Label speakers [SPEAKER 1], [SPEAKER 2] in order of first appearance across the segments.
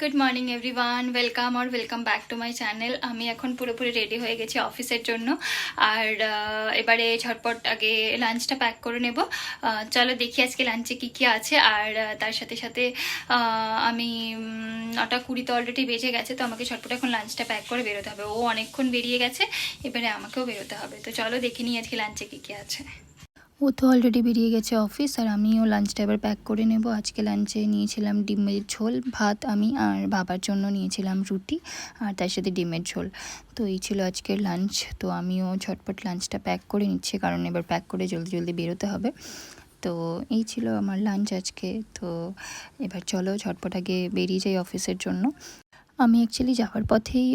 [SPEAKER 1] Good morning everyone welcome R welcome back to my channel আমি এখন পুরোপুরি ready হয়ে গেছি অফিসের জন্য। আর এবারে ঝটপট আগে লাঞ্চটা প্যাক করে নেব। চলো দেখি আজকে লাঞ্চে কী কী আছে। আর তার সাথে সাথে আমি নটা কুড়ি তো অলরেডি বেজে গেছে, তো আমাকে ঝটপট এখন লাঞ্চটা প্যাক করে বেরোতে হবে। ও অনেকক্ষণ বেরিয়ে গেছে, এবারে আমাকেও বেরোতে হবে। তো চলো দেখে নিই আজকে লাঞ্চে কী কী আছে। ও তো অলরেডি বেরিয়ে গেছে অফিস আর আমিও লাঞ্চটা এবার প্যাক করে নেব। আজকে লাঞ্চে নিয়েছিলাম ডিমের ঝোল, ভাত আমি আর বাবার জন্য নিয়েছিলাম রুটি আর তার সাথে ডিমের ঝোল। তো এই ছিল আজকের লাঞ্চ তো আমিও ঝটপট লাঞ্চটা প্যাক করে নিচ্ছি, কারণ এবার প্যাক করে জলদি জলদি বেরোতে হবে। তো এই ছিল আমার লাঞ্চ আজকে, তো এবার চলো ঝটপট আগে বেরিয়ে যাই অফিসের জন্য। আমি অ্যাকচুয়ালি যাওয়ার পথেই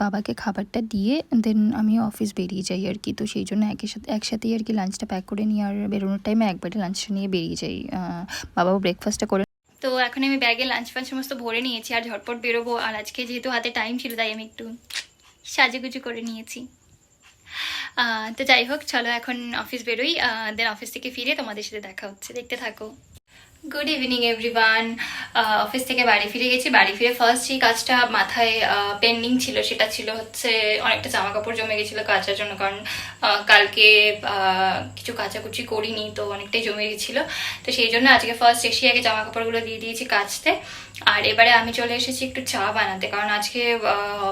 [SPEAKER 1] বাবাকে খাবারটা দিয়ে দেন আমি অফিস বেরিয়ে যাই আর কি তো সেই জন্য একই সাথে, একসাথেই আর কি লাঞ্চটা প্যাক করে নিই আর বেরোনোর টাইমে একবারে লাঞ্চটা নিয়ে বেরিয়ে যাই। বাবাও ব্রেকফাস্টটা করে তো এখন আমি ব্যাগে লাঞ্চ ফাঞ্চ সমস্ত ভরে নিয়েছি আর ঝটপট বেরোবো। আর আজকে যেহেতু হাতে টাইম ছিল, তাই আমি একটু সাজুগুজু করে নিয়েছি। তো যাই হোক, চলো এখন অফিস বেরোই। দেন অফিস থেকে ফিরে তোমাদের সাথে দেখা হচ্ছে। দেখতে থাকো। গুড ইভিনিং এভরিওয়ান অফিস থেকে বাড়ি ফিরে গেছি। বাড়ি ফিরে ফার্স্ট যে কাজটা মাথায় পেন্ডিং ছিল, সেটা ছিল হচ্ছে অনেকটা জামা কাপড় জমে গেছিল কাজের জন্য। কারণ কালকে কিছু কাচাকুচি করিনি, তো অনেকটাই জমে গেছিল। তো সেই জন্য আজকে ফার্স্ট এসে আগে জামা কাপড়গুলো দিয়ে দিয়েছি কাচতে। আর এবারে আমি চলে এসেছি একটু চা বানাতে, কারণ আজকে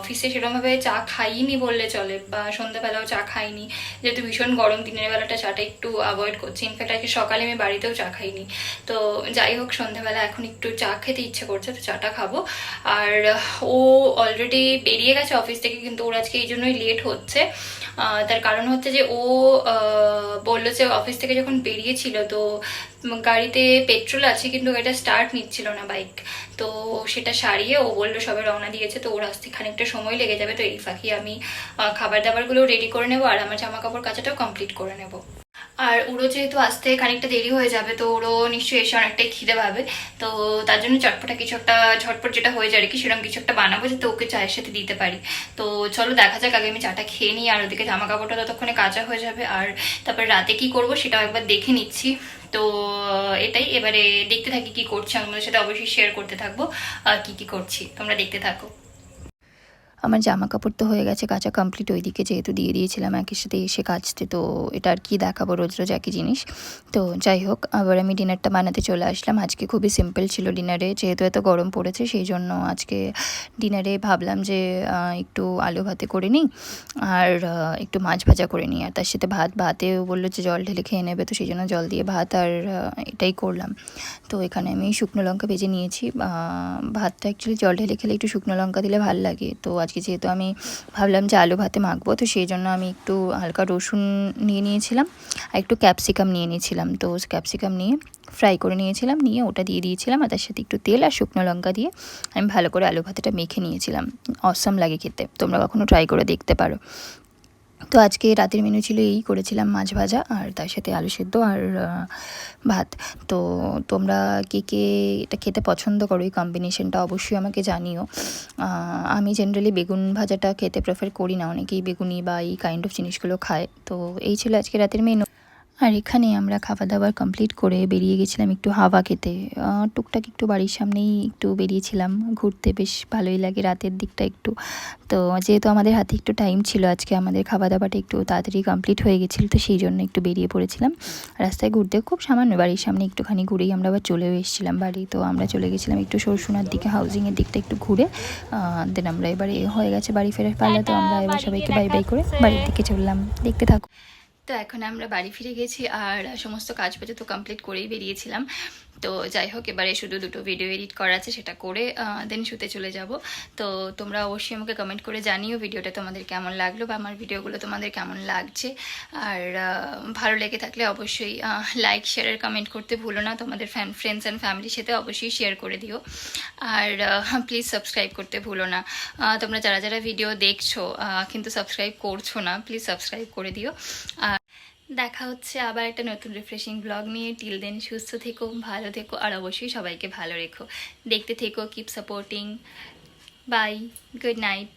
[SPEAKER 1] অফিসে সেরকমভাবে চা খাইনি বললে চলে, বা সন্ধ্যাবেলাও চা খাইনি। যেহেতু ভীষণ গরম, দিনের বেলাটা চাটা একটু অ্যাভয়েড করছি। ইনফ্যাক্ট আজকে সকালে আমি বাড়িতেও চা খাইনি। তো যাই হোক, সন্ধ্যাবেলা এখন একটু চা খেতে ইচ্ছে করছে, তো চাটা খাব। আর ও অলরেডি বেরিয়ে গেছে অফিস থেকে, কিন্তু ওর আজকে এই জন্যই লেট হচ্ছে। তার কারণ হচ্ছে যে ও বলল যে অফিস থেকে যখন বেরিয়েছিল, তো গাড়িতে পেট্রোল আছে, কিন্তু এটা স্টার্ট নিচ্ছিল না বাইক তো সেটা সারিয়ে ও বলল, সবে রওনা দিয়েছে। তো ওর আসতে খানিকটা সময় লেগে যাবে। তো এই ফাঁকি আমি খাবার দাবারগুলো রেডি করে নেব, আর আমার জামা কাপড় কাচাটাও কমপ্লিট করে নেব। আর ওরও যেহেতু আসতে খানিকটা দেরি হয়ে যাবে, তো ওরও নিশ্চয়ই এসে অনেকটাই খিদে পাবে। তো তার জন্য চটপটা কিছু একটা, ঝটপট যেটা হয়ে যায় আর কি, সেরকম কিছু একটা বানাবো যাতে ওকে চায়ের সাথে দিতে পারি। তো চলো দেখা যাক, আগে আমি চাটা খেয়ে নিই, আর ওদিকে জামা কাপড়টা ততক্ষণে কাঁচা হয়ে যাবে। আর তারপর রাতে কি করব সেটাও একবার দেখে নিচ্ছি। তো এটাই। এবারে দেখতে থাকি কি করছি, আমি তোমাদের সাথে অবশ্যই শেয়ার করতে থাকব, আর কি কি করছি। তোমরা দেখতে থাকো। আমার জামা কাপড় তো হয়ে গেছে, কাঁচা কমপ্লিট ওইদিকে যেহেতু দিয়ে দিয়েছিলাম একের সাথে এসে কাচতে, তো এটা আর কি দেখাবো রোজ রোজ একই জিনিস। তো যাই হোক, আবার আমি ডিনারটা বানাতে চলে আসলাম। আজকে খুবই সিম্পল ছিল ডিনারে যেহেতু এত গরম পড়েছে, সেই জন্য আজকে ডিনারে ভাবলাম যে একটু আলু ভাতে করে নিই, আর একটু মাছ ভাজা করে নিই। আর তার সাথে ভাত, ভাতেও বলল যে জল ঢেলে খেয়ে নেবে, তো সেই জন্য জল দিয়ে ভাত আর এটাই করলাম। তো এখানে আমি শুকনো লঙ্কা ভেজে নিয়েছি। ভাতটা অ্যাকচুয়ালি জল ঢেলে খেলে একটু শুকনো লঙ্কা দিলে ভালো লাগে। তো আজকে যেহেতু আমি ভাবলাম যে আলু ভাতে মাখবো, তো সেই জন্য আমি একটু হালকা রসুন নিয়ে নিয়েছিলাম আর একটু ক্যাপসিকাম নিয়ে নিয়েছিলাম। তো ক্যাপসিকাম নিয়ে ফ্রাই করে নিয়েছিলাম, নিয়ে ওটা দিয়ে দিয়েছিলাম আর তার সাথে একটু তেল আর শুকনো লঙ্কা দিয়ে আমি ভালো করে আলু ভাতেটা মেখে নিয়েছিলাম। অসম লাগে খেতে, তোমরা কখনও ট্রাই করে দেখতে পারো। তো আজকে রাতের মেনু ছিল এই, করেছিলাম মাছ ভাজা আর তার সাথে আলু সেদ্ধ আর ভাত। তো তোমরা কে কে এটা খেতে পছন্দ করো, এই কম্বিনেশনটা অবশ্যই আমাকে জানিও। আমি জেনারেলি বেগুন ভাজাটা খেতে প্রেফার করি না। অনেকেই বেগুনি বা এই কাইন্ড অফ জিনিসগুলো খায়। তো এই ছিল আজকে রাতের মেনু আর এখানে আমরা খাওয়া দাওয়ার কমপ্লিট করে বেরিয়ে গেছিলাম একটু হাওয়া খেতে। টুকটাক একটু বাড়ির সামনেই একটু বেরিয়েছিলাম, ঘুরতে বেশ ভালোই লাগে রাতের দিকটা একটু। তো যেহেতু আমাদের হাতে একটু টাইম ছিল, আজকে আমাদের খাওয়া দাওয়াটা একটু তাড়াতাড়ি কমপ্লিট হয়ে গেছিল, তো সেই জন্য একটু বেরিয়ে পড়েছিলাম। রাস্তায় ঘুরতে খুব সামান্য বাড়ির সামনে একটুখানি ঘুরেই আমরা আবার চলেও এসেছিলাম বাড়ি। তো আমরা চলে গেছিলাম একটু সরসুনার দিকে হাউজিংয়ের দিকটা একটু ঘুরে। দেন আমরা এবারে হয়ে গেছে বাড়ি ফেরার পাল্লা তো আমরা এবার সবাইকে বাই বাই করে বাড়ির দিকে চললাম। দেখতে থাকো। তো এখন আমরা বাড়ি ফিরে গেছি আর সমস্ত কাজ তো কমপ্লিট করেই বেরিয়েছিলাম। তো যাই হোক, এবারে শুধু দুটো ভিডিও এডিট করা আছে, সেটা করে দেন শুতে চলে যাব। তো তোমরা অবশ্যই আমাকে কমেন্ট করে জানিও ভিডিওটা তোমাদের কেমন লাগল বা আমার ভিডিওগুলো তোমাদের কেমন লাগছে। আর ভালো লেগে থাকলে অবশ্যই লাইক শেয়ার কমেন্ট করতে ভুলো না। তোমাদের ফ্যান ফ্রেন্ডস অ্যান্ড ফ্যামিলির সাথে অবশ্যই শেয়ার করে দিও। আর প্লিজ সাবস্ক্রাইব করতে ভুলো না। তোমরা যারা যারা ভিডিও দেখছ কিন্তু সাবস্ক্রাইব করছ না প্লিজ সাবস্ক্রাইব করে দিও। আর দেখা হচ্ছে আবার একটা নতুন রিফ্রেশিং ব্লগ নিয়ে। টিল দেন সুস্থ থেকো, ভালো থেকো, আর অবশ্যই সবাইকে ভালো রেখো। দেখতে থেকো keep supporting bye good night